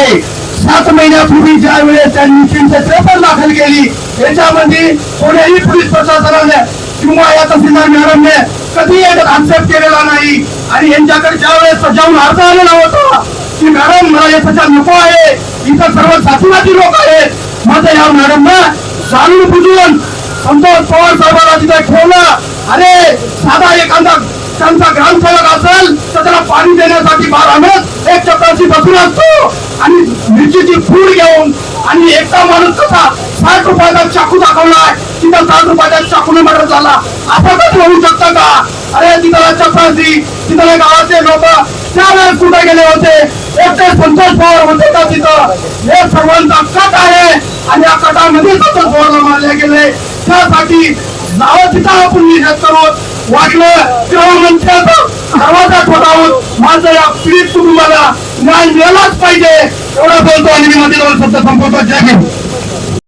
आहे सात महिन्यापूर्वी ज्या वेळेस त्यांनी तीनशे त्रेपन्न दाखल केली याच्यामध्ये कोणीही पोलीस प्रशासनाने किंवा या तहसीलदार मॅडमने कधी याच्यात आक्षेप केलेला नाही. आणि यांच्याकडे ज्या वेळेस सजावून अर्ज आलेला होता की मॅडम मला हे सजा नको आहे. इथं सर्व शासनाची लोक आहेत. माझं या मॅडमना जाणून बुजून संतोष पवार साहेबांना तिथे ठेवलं. अरे साधा एखादा त्यांचा ग्रामसेवक असेल तर त्याला पाणी देण्यासाठी बारा महिन्यात एक चक्राची बसून असतो. आणि फूड घेऊन आणि एकटा माणूस कसा साठ रुपयाचा चाकू दाखवलाय तिथं साठ रुपयाचा चाकूने मर्डर झाला. असं कसं होऊ शकतं का? अरे तिथं चक्राची तिथं गावाचे लोक त्यावेळेस कुठे गेले होते? एकटे संतोष पवार होते का तिथं? हे सर्वांचा कट आहे. आणि या कटामध्ये संतोष पवारला मारले गेले. त्यासाठी नावं तिथं आपण निषेध करू. वाटलं तेव्हा म्हणते दरवाजा ठोठावून माझं या पीडित कुटुंबाला न्याय मिळालाच पाहिजे. एवढं बोलतो आणि